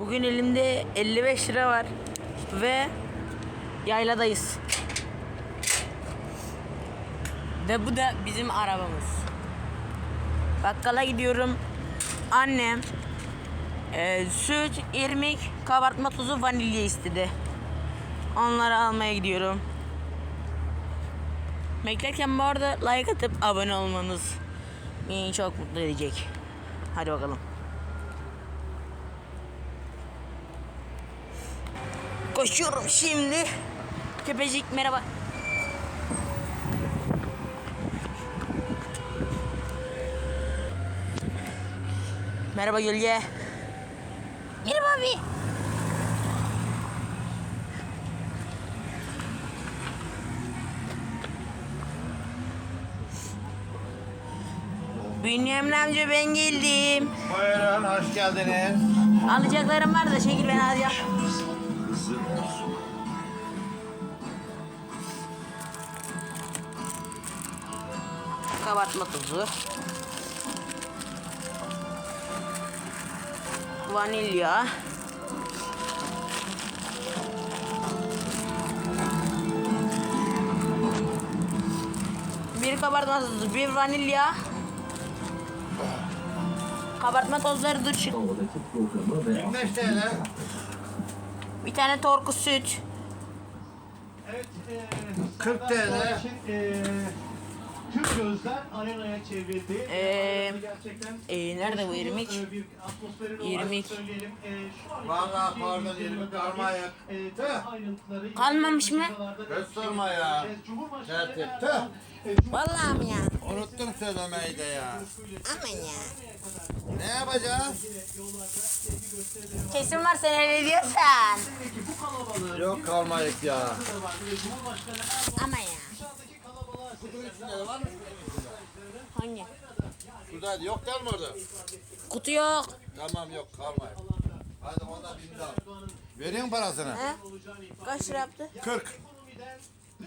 Bugün elimde 55 lira var ve yayladayız. Ve bu da bizim arabamız. Bakkala gidiyorum. Annem e, süt, irmik, kabartma tozu, vanilya istedi. Onları almaya gidiyorum. Beklerken bu arada like atıp abone olmanız beni çok mutlu edecek. Hadi bakalım. Koşuyorum şimdi. Köpecik merhaba. Merhaba Gölge. Merhaba abi. Bünyamin amca ben geldim. Buyurun, hoş geldiniz. Alacaklarım var da şekil ben alacağım. Kabartma tozu. Vanilya. Bir kabartma tozu, bir vanilya. Kabartma tozları dur çık. 25 TL. Bir tane torku süt. Evet, eee 40 Serdar TL. Boğaç'ın, eee, tüm gözler arenaya çevrildi. Eee, gerçekten e, nerede bu irmik? an Vallahi Türkiye pardon, yüzyılına irmik dair, kalmayak. eee, tüm Tüh. ayrıntıları Kalmamış mı? sorma ya. Cumhurbaşkanı Tertip. Eee, Vallahi mi ya? Unuttum söylemeyi de ya. Aman ya. Ne yapacağız? Kesin var sen öyle diyorsan. Yok kalmayık ya. Ama ya. Kutunun içinde var mı? Hangi? Burada yok değil mi orada? Kutu yok. Tamam yok kalmayık. Hadi ona bin daha. Veriyorsun parasını. He? Kaç lira yaptı? 40.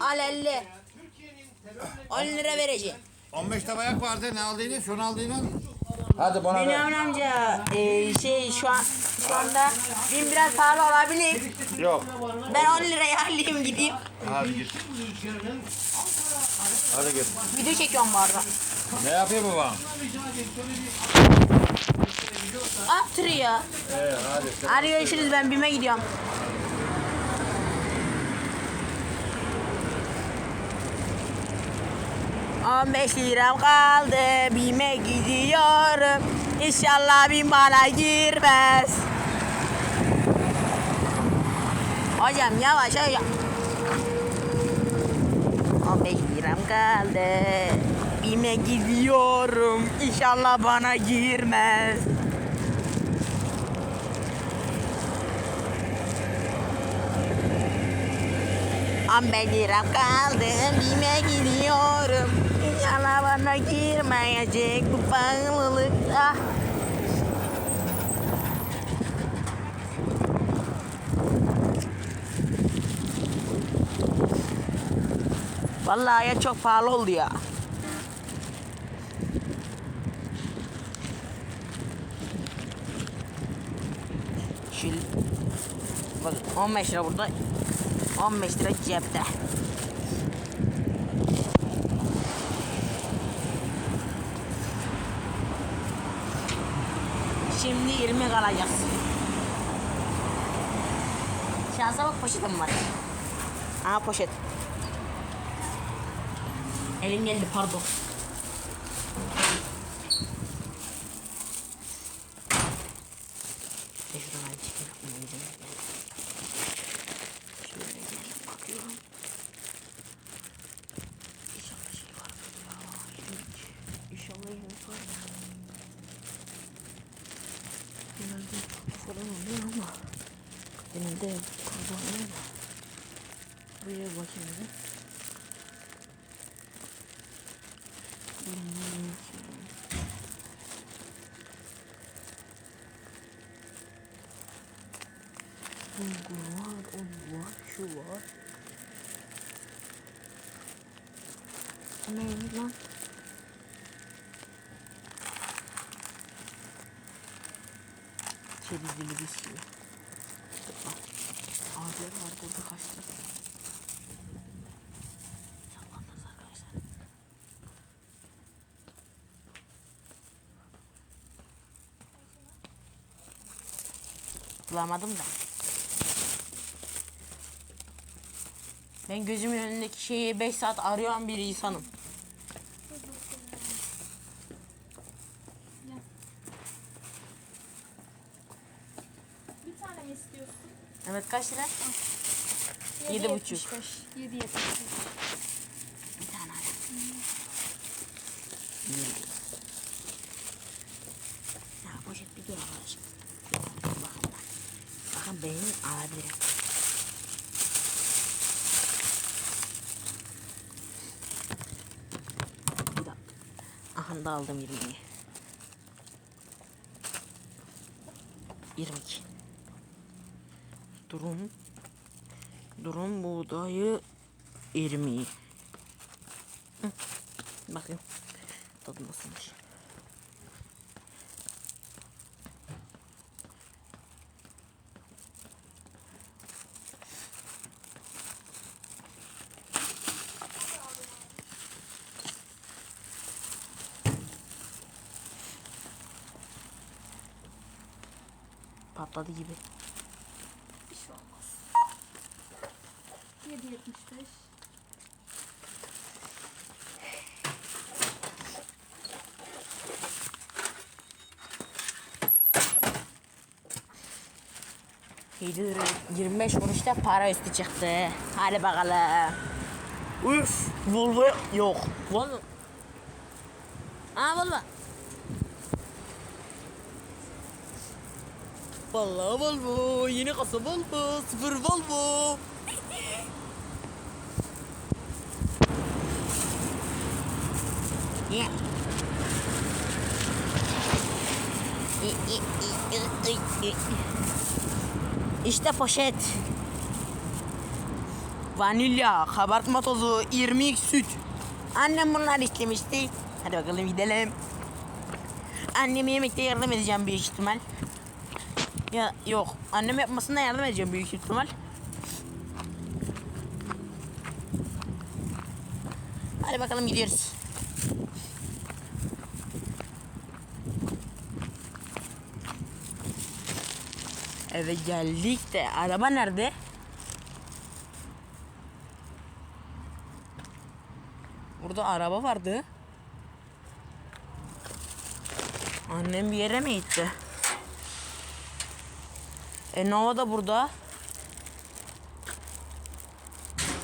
Al 50. 10 lira vereceğim. 15 tabayak vardı. Ne aldığını? Şunu aldığını. Hadi bana ver. Bünyamin amca e, şey şu an şu anda bin biraz pahalı olabilir. Yok. Ben 10 liraya alayım gideyim. Hadi git. Hadi git. Video çekiyorum bu arada. Ne yapayım bu bana? Attır ya. Ee, hadi. Hadi görüşürüz ben BİM'e gidiyorum. On beş liram kaldı BİM'e gidiyorum. İnşallah BİM bana girmez. Hocam yavaş hocam. Kaldı. BİM'e gidiyorum. İnşallah bana girmez. On beş liram kaldı. BİM'e gidiyorum. İnşallah bana girmeyecek bu pahalılıkta. Vallahi ya çok pahalı oldu ya. Şil. Bak 15 lira burada. 15 lira cepte. Şimdi 20 kalacağız. Şansa bak poşetim var. Aha poşet. Elim geldi pardon. İşte şuradan verin. Şöyle gelip bakıyorum. İnşallah şey var. Ya, ilginç. İnşallah ilginç var. Benim de. Hmm. Bulgur var, un var, şu var. Neymiş lan? Çerezli bir şey. Abiler var burada kaçtık. Saklandınız arkadaşlar. Bulamadım da. Ben gözümün önündeki şeyi 5 saat arayan bir insanım. Bir tane mi istiyorsun? Evet kaç lira? Yedi buçuk. 7.75. 7.75. Bir tane ara. Ya poşet bir dur arkadaşım. Bir tane dur bakın da. Bakın Bir dakika. Aha da aldım 20'yi. 22. Durum. Durum buğdayı 20. Hı. Bakayım. Tadı nasılmış. Patladı gibi. Bir şey olmaz. 7.75. İyidir. 25 kuruşta para üstü çıktı. Hadi bakalım. Üf. Volvo yok. Volvo. Aa Volvo. Vallahi Volvo. Yeni kasa Volvo. Sıfır Volvo. Yeah. İşte poşet. Vanilya, kabartma tozu, irmik, süt. Annem bunlar istemişti. Hadi bakalım gidelim. Anneme yemekte yardım edeceğim büyük ihtimal. Ya yok, annem yapmasına yardım edeceğim büyük ihtimal. Hadi bakalım gidiyoruz. Eve geldik de araba nerede? Burada araba vardı. Annem bir yere mi gitti? E Nova da burada.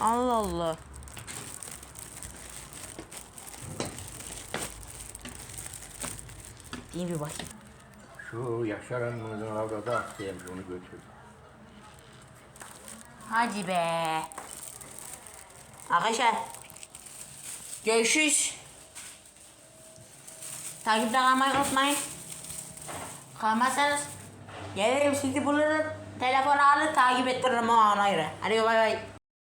Allah Allah. Değil bir bakayım. Şu Yaşar Hanım'ın avradı hastaymış onu götür. Hadi be. Arkadaşlar. Görüşürüz. Takipte kalmayı unutmayın. Kalmazsanız gelirim sizi bulurum. Telefonu alır takip ettiririm o ana göre. Hadi bay bay.